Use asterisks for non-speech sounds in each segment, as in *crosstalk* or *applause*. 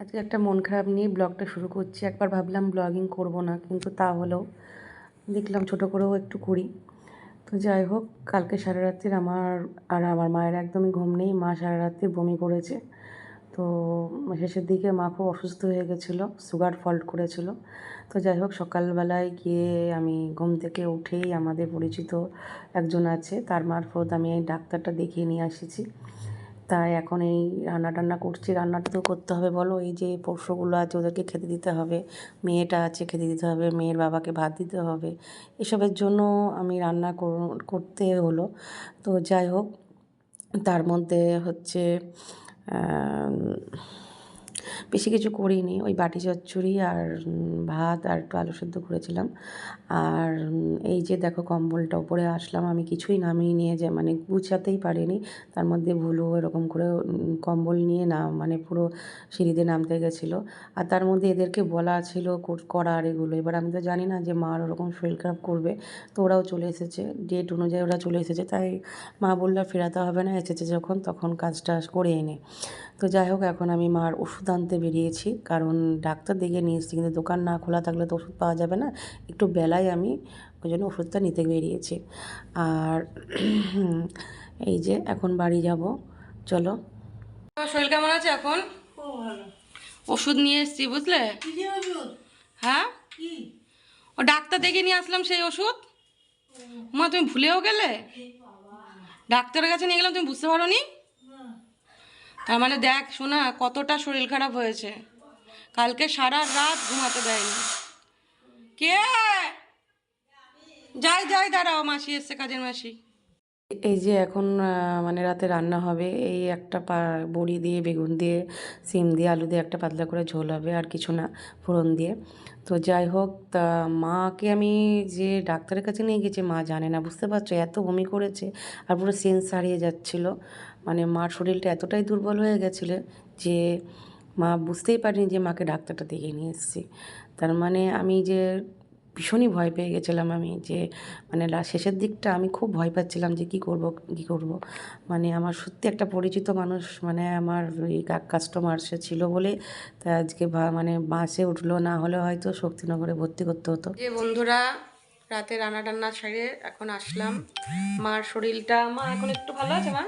আজকে একটা মন খারাপ নিয়ে ব্লগটা শুরু করছি। একবার ভাবলাম ব্লগিং করব না, কিন্তু তা হলেও দেখলাম ছোট করেও একটু করি। তো যাই হোক, কালকে সারা রাত্রির আমার আর আমার মায়ের একদমই ঘুম নেই। মা সারা রাত্রি বমি করেছে। তো শেষের দিকে মা খুব অসুস্থ হয়ে গেছিল, সুগার ফল্ট করেছিল। তো যাই হোক, সকালবেলায় গিয়ে আমি ঘুম থেকে উঠেই আমাদের পরিচিত একজন আছে, তার মারফত আমি এই ডাক্তারটা দেখিয়ে নিয়ে এসেছি তাই এখন এই রান্না টান্না করছি। রান্নাটা তো করতে হবে, বলো। এই যে পোষ্যগুলো আছে, ওদেরকে খেতে দিতে হবে। মেয়েটা আছে, খেতে দিতে হবে। মেয়ের বাবাকে ভাত দিতে হবে। এসবের জন্য আমি রান্না কর- করতে হলো। তো যাই হোক, তার মধ্যে হচ্ছে বেশি কিছু করিনি। ওই বাটি চচ্চড়ি আর ভাত আর একটু আলু সেদ্ধ করেছিলাম। আর এই যে দেখো কম্বলটা উপরে আসলাম, আমি কিছুই নামিয়ে নিয়ে যে মানে গুছাতেই পারিনি। তার মধ্যে ভুলু এরকম করে কম্বল নিয়ে না মানে পুরো সিঁড়িতে নামতে গেছিল। আর তার মধ্যে এদেরকে বলা ছিল কর- করার এগুলো। এবার আমি তো জানি না যে মার ওরকম শরীর খারাপ করবে, তো ওরাও চলে এসেছে। ডেট অনুযায়ী ওরা চলে এসেছে, তাই মা বলল ফেরাতে হবে না, এসেছে যখন, তখন কাজটা করে এনে তো যাই হোক এখন আমি মার ওষুধ আনতে বেরিয়েছি। কারণ ডাক্তার দেখে নিয়ে এসেছি কিন্তু দোকান না খোলা থাকলে তো ওষুধ পাওয়া যাবে না। একটু বেলায় আমি ওই জন্য ওষুধটা নিতে বেরিয়েছি। আর *clears throat* এই যে এখন বাড়ি যাব। চলো। শরীর কেমন আছে এখন? ওষুধ নিয়ে এসেছি বুঝলে? হ্যাঁ? ও ডাক্তার দেখে নিয়ে আসলাম সেই ওষুধ। মা তুমি ভুলেও গেলে? ডাক্তারের কাছে নিয়ে গেলাম তুমি বুঝতে পারো নি তার মানে দেখ শোনা, কতটা শরীর খারাপ হয়েছে। কালকে সারা রাত ঘুমাতে দেয়নি। কে? যাই যাই, দাঁড়াও, মাসি এসছে, কাজের মাসি। এই যে এখন মানে রাতে রান্না হবে, এই একটা পা, বড়ি দিয়ে, বেগুন দিয়ে, সিম দিয়ে, আলু দিয়ে একটা পাতলা করে ঝোল হবে, আর কিছু না, ফোড়ন দিয়ে। তো যাই হোক, তা মাকে আমি যে ডাক্তারের কাছে নিয়ে গেছি, মা জানে না, বুঝতে পারছ? এত বমি করেছে আর পুরো সেন্স হারিয়ে যাচ্ছিল। মানে মার শরীরটা এতটাই দুর্বল হয়ে গেছিল যে মা বুঝতেই পারিনি যে মাকে ডাক্তারটা দেখে নিয়ে এসেছি। তার মানে আমি যে ভীষণই ভয় পেয়ে গেছিলাম আমি যে মানে লা- শেষের দিকটা আমি খুব ভয় পাচ্ছিলাম যে কি করব কি করব। মানে আমার সত্যি একটা পরিচিত মানুষ মানে আমার এই কাস্টমার সে ছিল বলে তা আজকে ভা- মানে বাসে উঠল না হলে হয়তো শক্তিনগরে ভর্তি করতে হতো। যে বন্ধুরা রাতে রান্না টান্না সেরে এখন আসলাম। মার শরীরটা মা এখন একটু ভালো আছে মা?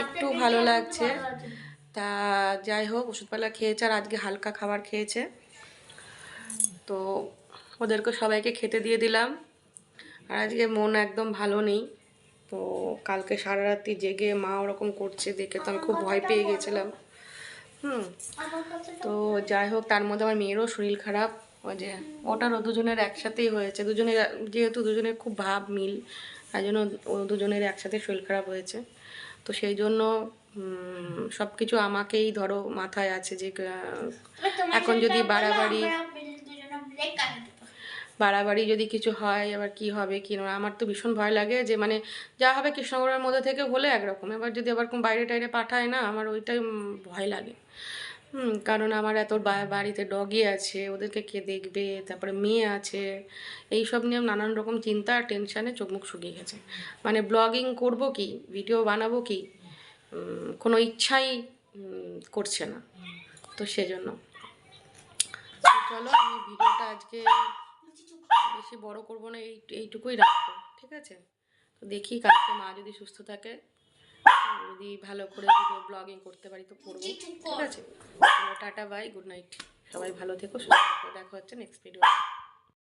একটু ভালো লাগছে। তা যাই হোক ওষুধপালা খেয়েছে আর আজকে হালকা খাবার খেয়েছে। তো ওদেরকে সবাইকে খেতে দিয়ে দিলাম। আর আজকে মন একদম ভালো নেই। তো কালকে সারা রাত্রি জেগে মা ওরকম করছে, দেখে তো আমি খুব ভয় পেয়ে গেছিলাম। হুম, তো যাই হোক, তার মধ্যে আমার মেয়েরও শরীর খারাপ। ওই যে ওটারও দুজনের একসাথেই হয়েছে। দুজনের যেহেতু দুজনের খুব ভাব মিল, তাই জন্য ও দুজনের একসাথে শরীর খারাপ হয়েছে। তো সেই জন্য সব কিছু আমাকেই ধরো মাথায় আছে যে এখন যদি বাড়াবাড়ি বাড়াবাড়ি যদি কিছু হয়, আবার কি হবে, কি না, আমার তো ভীষণ ভয় লাগে যে মানে যা হবে কৃষ্ণগড়ের মধ্যে থেকে হলে একরকম। এবার যদি আবার কোনো বাইরে টাইরে পাঠায় না, আমার ওইটাই ভয় লাগে। কারণ আমার এত বাড়িতে ডগি আছে, ওদেরকে কে দেখবে, তারপরে মেয়ে আছে এই সব নিয়ে নানান রকম চিন্তা আর টেনশানে চোখ মুখ শুকিয়ে গেছে। মানে ব্লগিং করব কি, ভিডিও বানাবো কি কোনো ইচ্ছাই করছে না। তো সেজন্য। চলো, আমি ভিডিওটা আজকে বেশি বড় করব না, এই, এইটুকুই রাখব, ঠিক আছে? তো দেখি কালকে মা যদি সুস্থ থাকে, যদি ভালো করে ভিডিও ব্লগিং করতে পারি তো করব, ঠিক আছে? টাটা বাই গুড নাইট সবাই ভালো থেকো, সুস্থ থেকো, দেখা হচ্ছে নেক্সট ভিডিও